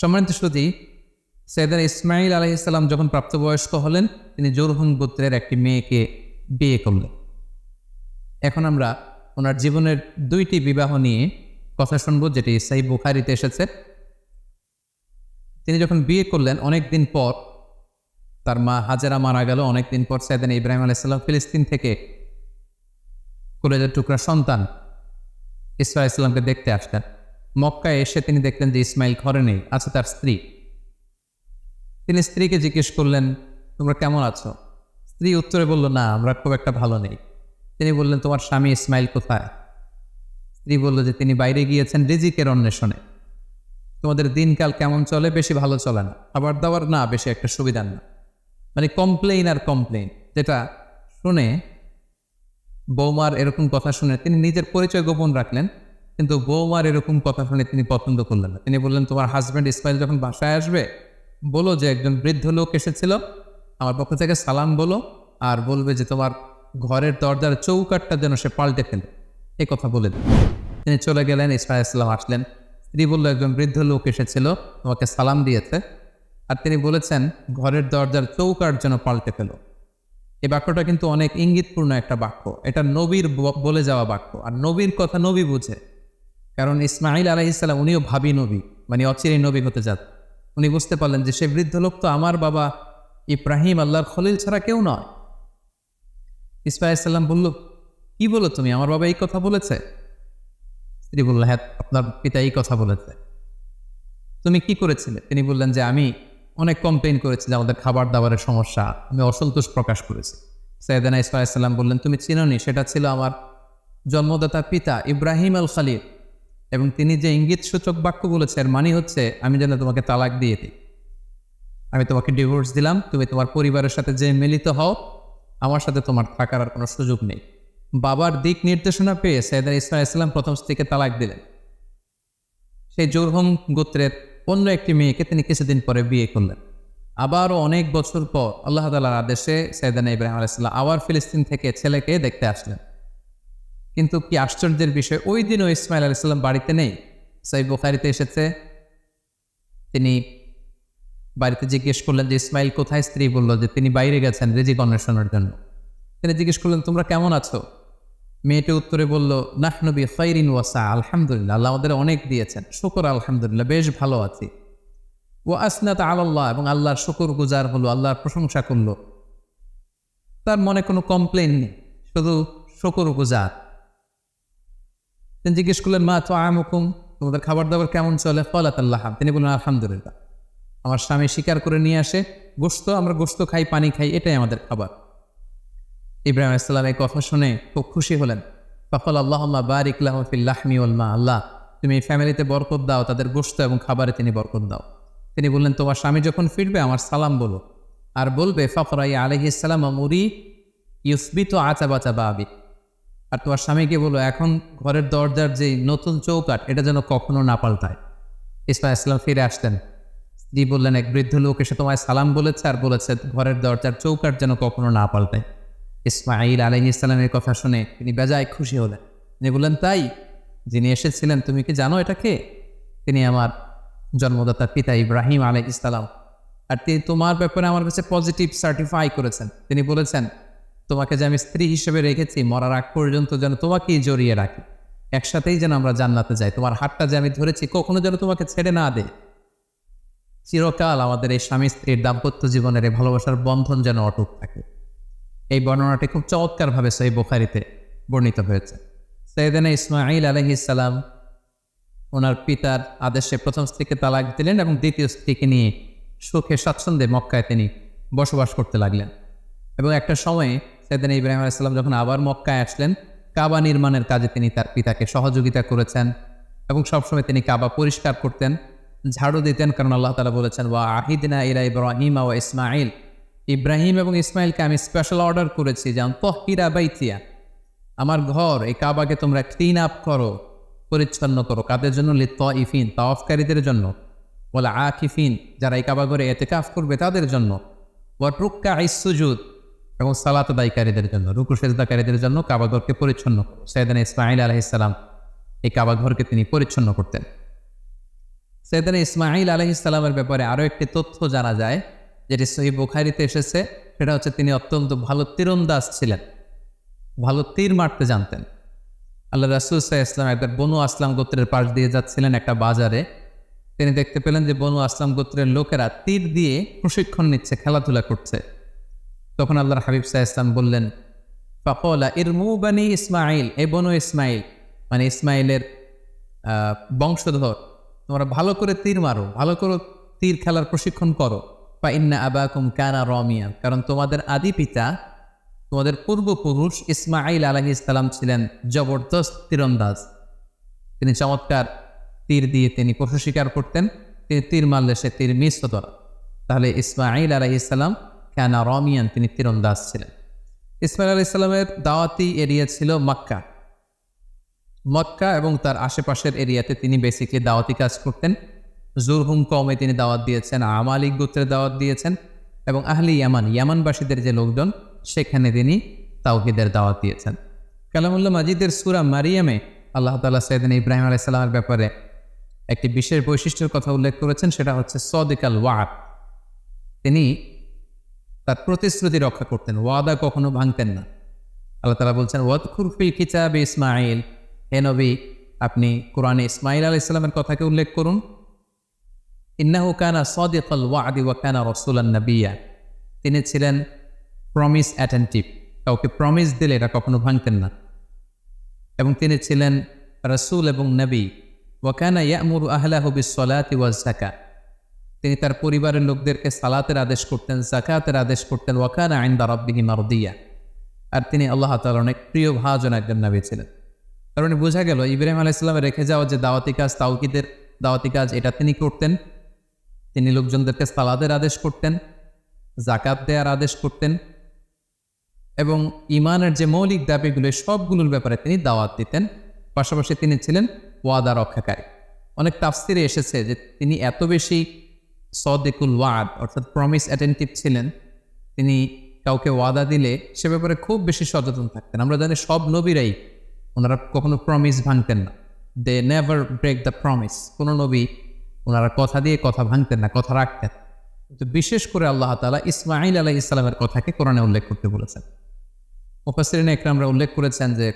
সম্মানিত শ্রুতি, সৈয়দান ইসমাইল আলহিসাল্লাম যখন প্রাপ্তবয়স্ক হলেন, তিনি জোরহুন গোত্রের একটি মেয়েকে বিয়ে করলেন। এখন আমরা ওনার জীবনের দুইটি বিবাহ নিয়ে কথা শুনব, যেটি সাই বুখারিতে এসেছে। তিনি যখন বিয়ে করলেন, অনেক দিন পর তার মা হাজারা মারা গেল। অনেক দিন পর সৈয়দান ইব্রাহিম আলাইসাল্লাম ফিলিস্তিন থেকে কলেজের টুকরা সন্তান ইসরা ইসলামকে দেখতে আসলেন। মক্কায় এসে তিনি দেখলেন যে ইসমাইল ঘরে নেই, আছে তার স্ত্রী। তিনি স্ত্রীকে জিজ্ঞেস করলেন, তোমরা কেমন আছো? স্ত্রী উত্তরে বলল, না, আমরা খুব একটা ভালো নেই। তিনি বললেন, তোমার স্বামী ইসমাইল কোথায়? স্ত্রী বলল যে, তিনি বাইরে গিয়েছেন রিজিকের অন্বেষণে। তোমাদের দিনকাল কেমন চলে? বেশি ভালো চলে না। খাবার দাবার না, বেশি একটা সুবিধা না। মানে কমপ্লেইন আর কমপ্লেইন যেটা শুনে বৌমার এরকম কথা শুনে তিনি নিজের পরিচয় গোপন রাখলেন। কিন্তু বৌমার এরকম কথা শুনে তিনি পছন্দ করলেন না। তিনি বললেন, তোমার হাজব্যান্ড ইসমাইল যখন বাসায় আসবে, বলো যে একজন বৃদ্ধ লোক এসেছিল, আমার পক্ষ থেকে সালাম বলো আর বলবে যে তোমার ঘরের দরজার চৌকাটটা যেন সে পাল্টে ফেলে। এই কথা বলে দিন তিনি চলে গেলেন, ইসমাইল ইসলাম আসলেন। স্ত্রী বলল একজন বৃদ্ধ লোক এসেছিল, তোমাকে সালাম দিয়েছে। আর তিনি বলেছেন, ঘরের দরজার চৌকাট যেন পাল্টে ফেলো। এই বাক্যটা কিন্তু অনেক ইঙ্গিতপূর্ণ একটা বাক্য। এটা নবীর বলে যাওয়া বাক্য। আর নবীর কথা নবী বুঝে। কারণ ইসমাইল আলাহ ইসলাম উনিও ভাবি নবী মানে অচিরেই নবী হতে যান উনি বুঝতে পারলেন যে সে বৃদ্ধ লোক তো আমার বাবা ইব্রাহিম আল্লাহর খলিল ছাড়া কেউ নয়। ইসমাইল সাল্লাম বলল, কি বলো তুমি? আমার বাবা এই কথা বলেছে? স্ত্রী বলল হ্যাঁ আপনার পিতা এই কথা বলেছে। তুমি কি করেছিলে? তিনি বললেন যে, আমি অনেক কমপ্লেন করেছি যে আমাদের খাবার দাবারের সমস্যা, আমি অসন্তোষ প্রকাশ করেছি। সৈয়দানা ইসলাম বললেন, তুমি চিনোনি, সেটা ছিল আমার জন্মদাতা পিতা ইব্রাহিম আল খালিদ এবং তিনি যে ইঙ্গিত সূচক বাক্য বলেছে, এর মানে হচ্ছে, আমি যেন তোমাকে তালাক দিয়ে দিই। আমি তোমাকে ডিভোর্স দিলাম, তুমি তোমার পরিবারের সাথে যে মিলিত হও, আমার সাথে তোমার থাকার আর কোনো সুযোগ নেই। বাবার দিক নির্দেশনা পেয়ে সৈয়দান ইসলাম ইসলাম প্রথম স্ত্রীকে তালাক দিলেন। সেই জোরহম গোত্রের অন্য একটি মেয়েকে তিনি কিছুদিন পরে বিয়ে করলেন। আবারও অনেক বছর পর আল্লাহ তালার আদেশে সৈয়দানা ইব্রাহিম আলাইসাল্লাম আবার ফিলিস্তিন থেকে ছেলেকে দেখতে আসলেন। কিন্তু কি আশ্চর্যের বিষয়? ওই দিনও ইসমাইল আলাইসাল্লাম বাড়িতে নেই। সাই বুখারিতে এসেছে। তিনি বাড়িতে জিজ্ঞেস করলেন যে, ইসমাইল, কোথায়? স্ত্রী বলল যে, তিনি বাইরে গেছেন রিজিক অন্বেষণের জন্য। তিনি জিজ্ঞেস করলেন, তোমরা কেমন আছো? মেয়েটি উত্তরে বলল নাহনবী খৈরিন ওয়াসা আলহামদুলিল্লাহ। আল্লাহ আমাদের অনেক দিয়েছেন। শুকর, আলহামদুলিল্লাহ, বেশ ভালো আছি। ও আসনাত আল্লাহ, এবং আল্লাহর শুকর গুজার হলো, আল্লাহর প্রশংসা করল। তার মনে কোনো কমপ্লেন নেই, শুধু শুকর গুজার। তিনি জিজ্ঞেস করলেন, মা, তো আমুকুম তোমাদের খাবার দাবার কেমন চলে? ফলাত আল্লাহ, তিনি বললেন, আলহামদুলিল্লাহ। আমার স্বামী শিকার করে নিয়ে আসে গোস্ত আমরা গোস্ত খাই, পানি খাই, এটাই আমাদের খাবার। ইব্রাহিম ইসলাম এই কথা শুনে খুব খুশি হলেন। ফফল আল্লাহ বারিক আল্লাহ, তুমি এই ফ্যামিলিতে বরকত দাও, তাদের গোস্ত এবং খাবারে তিনি বরকত দাও। তিনি বললেন, তোমার স্বামী যখন ফিরবে, আমার সালাম বলো। আর বলবে ফফরাই আলহি ইসলাম মুরি ইউসবিত আচা বাচা বাবি। আর তোমার স্বামীকে বলো, এখন ঘরের দরজার যে নতুন চৌকাট এটা যেন কখনো না পাল্টায়। ইসমাইল ইসলাম ফিরে আসতেন স্ত্রী বললেন, এক বৃদ্ধ লোক এসে তোমায় সালাম বলেছে আর বলেছে, ঘরের দরজার চৌকাট যেন কখনো না পাল্টায়। ইসমাইল আলহি ইসলামের কথা শুনে তিনি বেজায় খুশি হলেন। তিনি বললেন, তাই? যিনি এসেছিলেন, তুমি কি জানো এটা কে? তিনি আমার জন্মদাতা পিতা ইব্রাহিম আলহ ইসলাম আর তিনি তোমার ব্যাপারে আমার কাছে পজিটিভ সার্টিফাই করেছেন। তিনি বলেছেন তোমাকে যে আমি স্ত্রী হিসেবে রেখেছি, মরার আগ পর্যন্ত যেন তোমাকেই জড়িয়ে রাখি। একসাথেই যেন আমরা জান্নাতে যাই। তোমার হাতটা যে আমি ধরেছি, কখনো যেন তোমাকে ছেড়ে না দে চিরকাল আমাদের এই স্বামী স্ত্রীর দাম্পত্য জীবনের এই ভালোবাসার বন্ধন যেন অটুট থাকে। এই বর্ণনাটি খুব চমৎকারভাবে সেই বোখারিতে বর্ণিত হয়েছে। সৈয়দানা ইসমাইল আলহিসাল্লাম ওনার পিতার আদেশে প্রথম স্ত্রীকে তালাক দিলেন এবং দ্বিতীয় স্ত্রীকে নিয়ে সুখে স্বাচ্ছন্দ্যে মক্কায় তিনি বসবাস করতে লাগলেন। এবং একটা সময়ে সৈয়দানা ইব্রাহিম আলাইসাল্লাম যখন আবার মক্কায় আসলেন, কাবা নির্মাণের কাজে তিনি তার পিতাকে সহযোগিতা করেছেন এবং সবসময় তিনি কাবা পরিষ্কার করতেন, ঝাড়ু দিতেন কারণ আল্লাহ তালা বলেছেন, ওয়া আহিদিনা ইরা ইব্রাহিমা ও ইসমাইল ইব্রাহিম এবং ইসমাইলকে আমি স্পেশাল অর্ডার করেছি যেমন তহিরা বাইতিয়া। আমার ঘর, এই কাবাকে তোমরা ক্লিন আপ করো, পরিচ্ছন্ন করো। কাদের জন্য? লিত ইফিন তাওয়াফকারীদের জন্য। বলে আকিফিন, যারা এই কাবা ঘরে এতে কাফ করবে তাদের জন্য। ওয়াটরুক্কা ইসুজুদ এবং সালাত দায়ীকারীদের জন্য, রুকু সেজদাকারীদের জন্য কাবাঘরকে পরিচ্ছন্ন সৈয়দান ইসমাইল আলহিসাল্লাম এই কাবাঘরকে তিনি পরিচ্ছন্ন করতেন। সৈয়দানা ইসমাইল আলহ ইসলামের ব্যাপারে আরও একটি তথ্য জানা যায়, যেটি সহি বুখারিতে এসেছে। সেটা হচ্ছে, তিনি অত্যন্ত ভালো তীরন্দাজ ছিলেন, ভালো তীর মারতে জানতেন। আল্লাহ রাসুল সাহা ইসলাম একবার বনু আসলাম গোত্রের পাশ দিয়ে যাচ্ছিলেন একটা বাজারে। তিনি দেখতে পেলেন যে বনু আসলাম গোত্রের লোকেরা তীর দিয়ে প্রশিক্ষণ নিচ্ছে, খেলাধুলা করছে। তখন আল্লাহর হাবিব সাহা বললেন, ফকলা ইরমু বানি ইসমাইল এ বনু ইসমাইল মানে ইসমাইলের বংশধর, তোমরা ভালো করে তীর মারো, ভালো করে তীর খেলার প্রশিক্ষণ করো। বা ইন্না আবাকুম কানা রমিয়ান। কারণ তোমাদের আদি পিতা, তোমাদের পূর্বপুরুষ ইসমাইল আলহি ইসলাম ছিলেন জবরদস্ত তীরন্দাজ। তিনি চমৎকার তীর দিয়ে তিনি পশু শিকার করতেন, তিনি তীর মারলে সে তীর মিস হতো তাহলে ইসমাইল আলহি ইসলাম কানা রমিয়ান, তিনি তীরন্দাজ ছিলেন। ইসমাইল আলহ ইসলামের দাওয়াতি এরিয়া ছিল মক্কা। মক্কা এবং তার আশেপাশের এরিয়াতে তিনি বেসিকলি দাওয়াতি কাজ করতেন। জুরহুম কমে তিনি দাওয়াত দিয়েছেন, আমালিক গোত্রের দাওয়াত দিয়েছেন এবং আহলি ইয়ামান, ইয়ামানবাসীদের যে লোকজন, সেখানে তিনি তাওহিদের দাওয়াত দিয়েছেন। কালামুল্লাহ মাজিদের সুরা মারিয়ামে আল্লাহ তালা সৈদিন ইব্রাহিম আলাইসাল্লামের ব্যাপারে একটি বিশেষ বৈশিষ্ট্যের কথা উল্লেখ করেছেন, সেটা হচ্ছে সদিকাল ওয়াদ। তিনি তার প্রতিশ্রুতি রক্ষা করতেন, ওয়াদা কখনো ভাঙতেন না। আল্লাহ তালা বলছেন ওয়াদ খুরফিল কিতাব ইসমাইল হে নবী, আপনি কোরআনে ইসমাইল আলাহ ইসলামের কথাকে উল্লেখ করুন। ইন্নাহু কানা সদিকাল ওয়াদি ওয়া কানা রসুলান নবিয়া। তিনি ছিলেন প্রমিস অ্যাটেন্টিভ কাউকে প্রমিস দিলে এটা কখনো ভাঙতেন না। এবং তিনি ছিলেন রসুল এবং নবী। ওয়াকানা ইয়ামুর আহলাহু বিসসালাতি ওয়াজ যাকাত তিনি তার পরিবারের লোকদেরকে সালাতের আদেশ করতেন জাকাতের আদেশ করতেন, ওয়াকানা আইন্দা রব্বিহি মারদিয়া। আর তিনি আল্লাহ তাআলার অনেক প্রিয় ভাজন একজন নবী ছিলেন। তার মানে বোঝা গেল, ইব্রাহিম আলাইসাল্লামে রেখে যাওয়া যে দাওয়াতি কাজ তাওকিদের দাওয়াতি কাজ, এটা তিনি করতেন। তিনি লোকজনদেরকে সালাদের আদেশ করতেন জাকাত দেওয়ার আদেশ করতেন এবং ইমানের যে মৌলিক দাবিগুলো, সবগুলোর ব্যাপারে তিনি দাওয়াত দিতেন। পাশাপাশি তিনি ছিলেন ওয়াদা রক্ষাকারী। অনেক তাফসিরে এসেছে যে তিনি এত বেশি সদেকুল ওয়াদ, অর্থাৎ প্রমিস অ্যাটেন্টিভ ছিলেন। তিনি কাউকে ওয়াদা দিলে সে ব্যাপারে খুব বেশি সচেতন থাকতেন। আমরা জানি সব নবীরাই ওনারা কখনো প্রমিস ভাঙতেন না। They never break the promise কোনো নবী ওনারা কথা দিয়ে কথা ভাঙতেন না, কথা রাখতেন। কিন্তু বিশেষ করে আল্লাহ তালা ইসমাইল আলাহ ইসলামের কথাকে কোরআনে উল্লেখ করতে বলেছেন। মুফাসরিন একরামরা উল্লেখ করেছেন যে,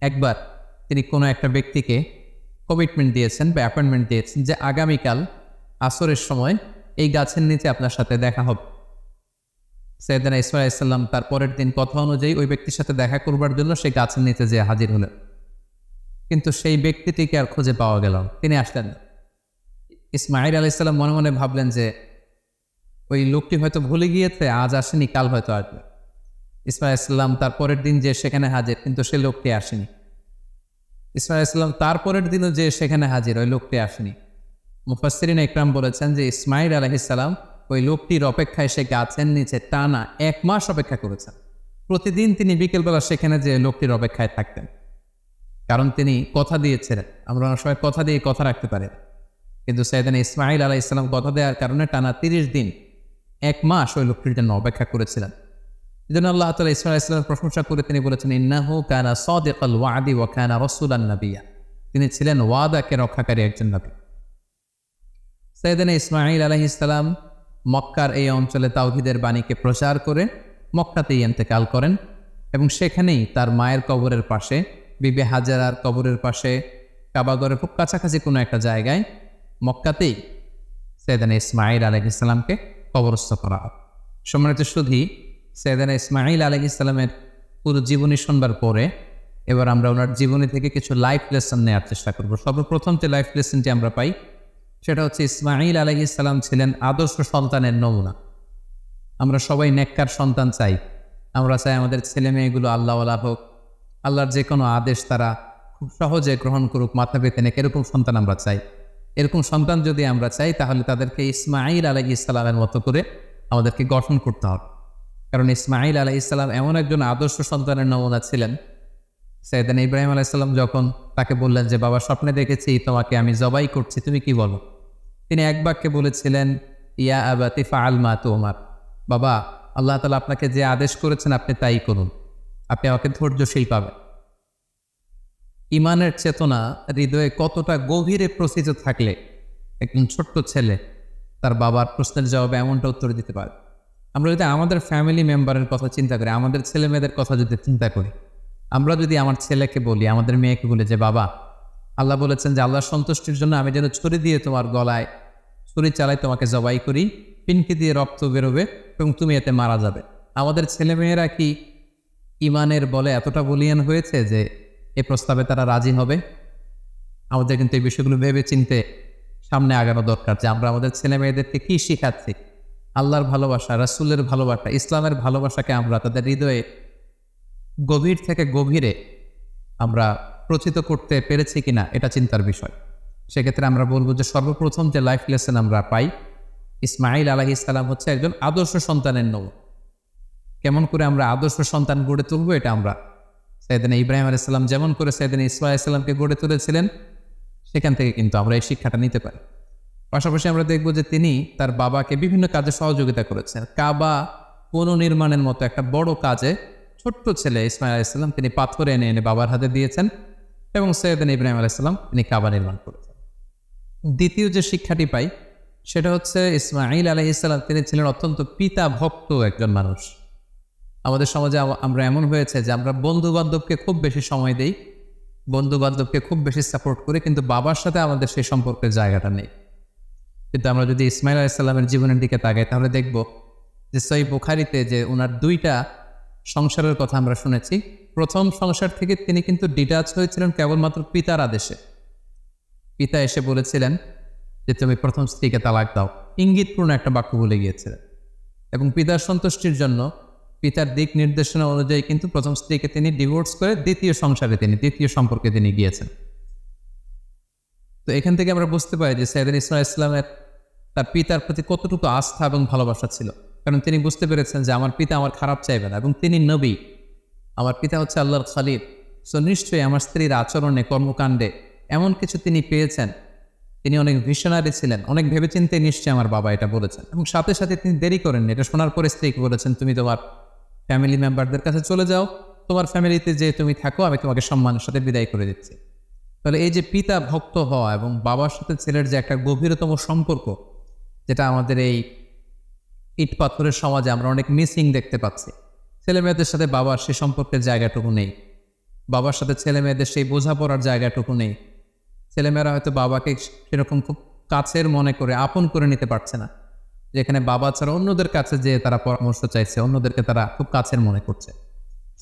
একবার তিনি কোনো একটা ব্যক্তিকে কমিটমেন্ট দিয়েছেন বা অ্যাপয়েন্টমেন্ট দিয়েছেন যে আগামীকাল আসরের সময় এই গাছের নিচে আপনার সাথে দেখা হবে। সৈয়দানা ইসমাইল ইসলাম তার পরের দিন কথা অনুযায়ী ওই ব্যক্তির সাথে দেখা করবার জন্য সেই গাছের নিচে যে হাজির হলেন। কিন্তু সেই ব্যক্তিটিকে আর খুঁজে পাওয়া গেল তিনি আসলেন না। ইসমাইল আলাইসাল্লাম মনে মনে ভাবলেন যে ওই লোকটি হয়তো ভুলে গিয়েছে, আজ আসেনি, কাল হয়তো আসবে। ইসমাইল ইসলাম তার পরের দিন যে সেখানে হাজির, কিন্তু সে লোকটি আসেনি। ইসমাইল ইসলাম তার পরের দিনও যে সেখানে হাজির, ওই লোকটি আসেনি। মুফাসরিন ইকরাম বলেছেন যে ইসমাইল আলহিসাল্লাম ওই লোকটির অপেক্ষায় সে গাছের নিচে টানা এক মাস অপেক্ষা করেছেন। প্রতিদিন তিনি বিকেলবেলা সেখানে যে লোকটির অপেক্ষায় থাকতেন। কারণ তিনি কথা দিয়েছিলেন। আমরা অনেক সময় কথা দিয়ে কথা রাখতে পারি কিন্তু সৈয়দান ইসমাইল আলাহ ইসলাম কথা দেওয়ার কারণে টানা তিরিশ দিন, এক মাস ওই লোকটির জন্য অপেক্ষা করেছিলেন। এই জন্য আল্লাহ তালা ইসমাইল ইসলামের প্রশংসা করে তিনি বলেছেন, ইন্নাহু কানা সদিকাল ওয়াদি ওয়া কানা রসুলান নবিয়া। তিনি ছিলেন ওয়াদাকে রক্ষাকারী একজন নবী। সৈয়দান ইসমাইল আলহ ইসলাম মক্কার এই অঞ্চলে তাওহিদের বাণীকে প্রচার করে মক্কাতেই এন্তেকাল করেন এবং সেখানেই তার মায়ের কবরের পাশে, বিবে হাজারার কবরের পাশে কাবাগরের খুব কাছাকাছি কোনো একটা জায়গায় মক্কাতেই সৈয়দান ইসমাইল আলহ ইসলামকে কবরস্থ করা হয়। সম্মানিত শুধু সৈয়দান ইসমাইল আলহ ইসলামের পুরো জীবনী শুনবার পরে এবার আমরা ওনার জীবনী থেকে কিছু লাইফ লেসন নেওয়ার চেষ্টা করব। সর্বপ্রথম যে লাইফ লেসনটি আমরা পাই সেটা হচ্ছে ইসমাইল আলহি ইসলাম ছিলেন আদর্শ সন্তানের নমুনা। আমরা সবাই নেককার সন্তান চাই। আমরা চাই আমাদের ছেলে মেয়েগুলো আল্লাহওয়ালা হোক, আল্লাহর যে কোনো আদেশ তারা খুব সহজে গ্রহণ করুক, মাথা পেতে নেক, এরকম সন্তান আমরা চাই। এরকম সন্তান যদি আমরা চাই, তাহলে তাদেরকে ইসমাইল আলহি ইসলামের মতো করে আমাদেরকে গঠন করতে হবে। কারণ ইসমাইল আলহি ইসলাম এমন একজন আদর্শ সন্তানের নমুনা ছিলেন, সৈয়দান ইব্রাহিম আলাইসাল্লাম যখন তাকে বললেন যে, বাবা, স্বপ্নে দেখেছি তোমাকে, আমি জবাই করছি, তুমি কি বলো? তিনি এক বাক্যে বলেছিলেন, ইয়া আবাতি ফাআল মা তোমার। বাবা, আল্লাহ তালা আপনাকে যে আদেশ করেছেন আপনি তাই করুন। আপনি আমাকে ধৈর্যশীল পাবেন। ইমানের চেতনা হৃদয়ে কতটা গভীরে প্রসিত থাকলে একজন ছোট্ট ছেলে তার বাবার প্রশ্নের জবাবে এমনটা উত্তর দিতে পারে। আমরা যদি আমাদের ফ্যামিলি মেম্বারের কথা চিন্তা করি, আমাদের ছেলে মেয়েদের কথা যদি চিন্তা করি, আমরা যদি আমার ছেলেকে বলি, আমাদের মেয়েকে বলি যে, বাবা আল্লাহ বলেছেন যে, আল্লাহর সন্তুষ্টির জন্য আমি যেন ছুরি দিয়ে তোমার গলায়, ছুরি চালাই তোমাকে জবাই করি, পিনকি দিয়ে রক্ত বেরোবে এবং তুমি এতে মারা যাবে। আমাদের ছেলেমেয়েরা কি ইমানের বলে এতটা বলিয়ান হয়েছে যে, এ প্রস্তাবে তারা রাজি হবে? আমাদের কিন্তু এই বিষয়গুলো ভেবে চিনতে সামনে আগানো দরকার যে, আমরা আমাদের ছেলে মেয়েদেরকে কী শিখাচ্ছি? আল্লাহর ভালোবাসা, রাসুলের ভালোবাসা, ইসলামের ভালোবাসাকে আমরা তাদের হৃদয়ে গভীর থেকে গভীরে আমরা প্রচিত করতে পেরেছি কিনা, এটা চিন্তার বিষয়। সেক্ষেত্রে আমরা বলব যে সর্বপ্রথম যে লাইফ লেসন আমরা পাই ইসমাইল আলাহি ইসলাম হচ্ছে একজন আদর্শ সন্তানের নব। কেমন করে আমরা আদর্শ সন্তান গড়ে তুলবো এটা আমরা সাইদিন ইব্রাহিম আলাইসাল্লাম যেমন করে সাইদিন ইসমাইল আলাইসাল্লামকে গড়ে তুলেছিলেন, সেখান থেকে কিন্তু আমরা এই শিক্ষাটা নিতে পারি। পাশাপাশি আমরা দেখব যে তিনি তার বাবাকে বিভিন্ন কাজে সহযোগিতা করেছেন। কাবা পুনর্নির্মাণের মতো একটা বড় কাজে ছোট্ট ছেলে ইসমাইল আলাইসাল্লাম তিনি পাথর এনে এনে বাবার হাতে দিয়েছেন। এবং সৈয়দিন ইব্রাহিম আলাইসাল্লাম তিনি কাবা নির্মাণ করেছেন। দ্বিতীয় যে শিক্ষাটি পাই, সেটা হচ্ছে ইসমাইল আলহিসাল্লাম তিনি ছিলেন অত্যন্ত পিতা ভক্ত একজন মানুষ। আমাদের সমাজে আমরা এমন হয়েছে যে আমরা বন্ধু বান্ধবকে খুব বেশি সময় দেই বন্ধু বান্ধবকে খুব বেশি সাপোর্ট করি, কিন্তু বাবার সাথে আমাদের সেই সম্পর্কের জায়গাটা নেই। কিন্তু আমরা যদি ইসমাইল আলাইসাল্লামের জীবনের দিকে তাকাই, তাহলে দেখব যে সই বুখারিতে যে ওনার দুইটা সংসারের কথা আমরা শুনেছি। প্রথম সংসার থেকে তিনি কিন্তু ডিটাচ হয়েছিলেন কেবলমাত্র পিতার আদেশে। পিতা এসে বলেছিলেন যে, তুমি প্রথম স্ত্রীকে তালাক দাও। ইঙ্গিতপূর্ণ একটা বাক্য বলে গিয়েছিলেন। এবং পিতার সন্তুষ্টির জন্য পিতার দিক নির্দেশনা অনুযায়ী কিন্তু প্রথম স্ত্রীকে তিনি ডিভোর্স করে দ্বিতীয় সংসারে তিনি, দ্বিতীয় সম্পর্কে তিনি গিয়েছেন। তো এখান থেকে আমরা বুঝতে পারি যে সৈয়দিন ইসলাম ইসলামের তার পিতার প্রতি কতটুকু আস্থা এবং ভালোবাসা ছিল। কারণ তিনি বুঝতে পেরেছেন যে আমার পিতা আমার খারাপ চাইবে না এবং তিনি নবী। আমার পিতা হচ্ছে আল্লাহর খালিদ। সো নিশ্চয়ই আমার স্ত্রীর আচরণে, কর্মকাণ্ডে এমন কিছু তিনি পেয়েছেন। তিনি অনেক ভিশনারি ছিলেন, অনেক ভেবেচিন্তে নিশ্চয়ই আমার বাবা এটা বলেছেন। এবং সাথে সাথে তিনি দেরি করেননি। এটা শোনার পরে স্ত্রীকে বলেছেন, তুমি তোমার ফ্যামিলি মেম্বারদের কাছে চলে যাও। তোমার ফ্যামিলিতে যে তুমি থাকো, আমি তোমাকে সম্মানের সাথে বিদায় করে দিচ্ছি। তাহলে এই যে পিতা ভক্ত হওয়া এবং বাবার সাথে ছেলের যে একটা গভীরতম সম্পর্ক, যেটা আমাদের এই ইট পাথরের সমাজে আমরা অনেক মিসিং দেখতে পাচ্ছি। ছেলে মেয়েদের সাথে বাবার সেই সম্পর্কের জায়গাটুকু নেই। বাবার সাথে ছেলে মেয়েদের সেই বোঝাপড়ার জায়গাটুকু নেই। ছেলেমেয়েরা হয়তো বাবাকে সেরকম খুব কাছের মনে করে, আপন করে নিতে পারছে না। যেখানে বাবা ছাড়া অন্যদের কাছে যে তারা পরামর্শ চাইছে, অন্যদেরকে তারা খুব কাছের মনে করছে।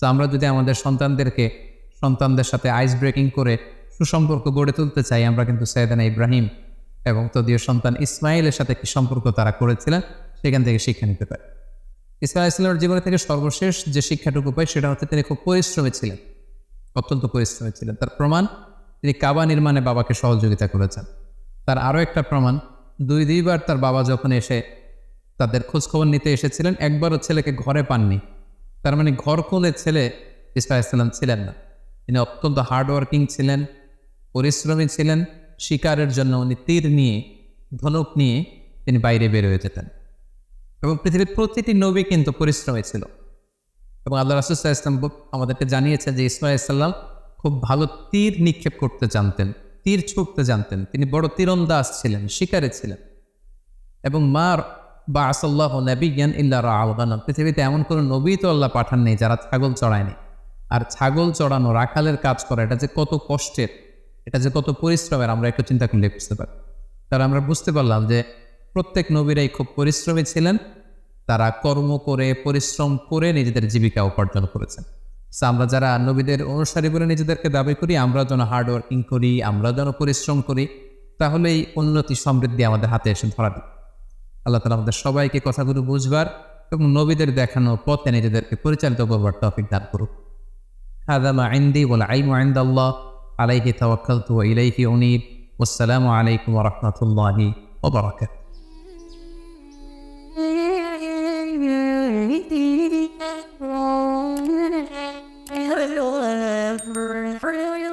তো আমরা যদি আমাদের সন্তানদেরকে, সন্তানদের সাথে আইস ব্রেকিং করে সুসম্পর্ক গড়ে তুলতে চাই, আমরা কিন্তু সৈয়দানা ইব্রাহিম এবং তদীয় সন্তান ইসমাইলের সাথে কি সম্পর্ক তারা করেছিলেন? সেখান থেকে শিক্ষা নিতে পারে। ইসমাইল ইসলামের জীবনে থেকে সর্বশেষ যে শিক্ষাটুকু পাই সেটা হচ্ছে তিনি খুব পরিশ্রমী ছিলেন, অত্যন্ত পরিশ্রমী ছিলেন। তার প্রমাণ তিনি কাবা নির্মাণে বাবাকে সহযোগিতা করেছেন। তার আরও একটা প্রমাণ, দুই দুইবার তার বাবা যখন এসে তাদের খোঁজখবর নিতে এসেছিলেন, একবারও ছেলেকে ঘরে পাননি। তার মানে ঘর কোলে ছেলে ইসমাইল ইসলাম ছিলেন না। তিনি অত্যন্ত হার্ডওয়ার্কিং ছিলেন, পরিশ্রমী ছিলেন, শিকারের জন্য উনি তীর নিয়ে, ধনুক নিয়ে তিনি বাইরে বের হয়ে যেতেন। এবং পৃথিবীর প্রতিটি নবী কিন্তু পরিশ্রমী ছিল। এবং আল্লাহ রাসুল্লাহ ইসলাম আমাদেরকে জানিয়েছেন যে ইসমাইল ইসলাম খুব ভালো তীর নিক্ষেপ করতে জানতেন, তীর ছুঁড়তে জানতেন। তিনি বড় তীরন্দাজ ছিলেন, শিকারে ছিলেন। এবং মার বা আসল্লাহ নবীজ্ঞান ইল্লা রাওগানা পৃথিবীতে এমন কোনো নবী তো আল্লাহ পাঠান নেই যারা ছাগল চড়ায়নি। আর ছাগল চড়ানো, রাখালের কাজ করা, এটা যে কত কষ্টের, এটা যে কত পরিশ্রমের, আমরা একটু চিন্তা করলে বুঝতে পারি। তার আমরা বুঝতে পারলাম যে প্রত্যেক নবীরাই খুব পরিশ্রমী ছিলেন। তারা কর্ম করে, পরিশ্রম করে নিজেদের জীবিকা উপার্জন করেছেন। আমরা যারা নবীদের অনুসারী বলে নিজেদেরকে দাবি করি, আমরা যেন হার্ড ওয়ার্কিং করি, আমরা যেন পরিশ্রম করি, তাহলেই উন্নতি, সমৃদ্ধি আমাদের হাতে এসে ধরা দিই আল্লাহ তালা আমাদের সবাইকে কথাগুলো বুঝবার এবং নবীদের দেখানো পথে নিজেদেরকে পরিচালিত করবার টপিক দান করুক। হাজাম আইন্দি বলে আইম আইন্দ আল্লাহ আলাইহি তাওয়াক্কালতু ওয়া ইলাইহি উনীব। আসসালামু আলাইকুম ওয়া রাহমাতুল্লাহি ওয়া বারাকাতুহু। i have a Oh,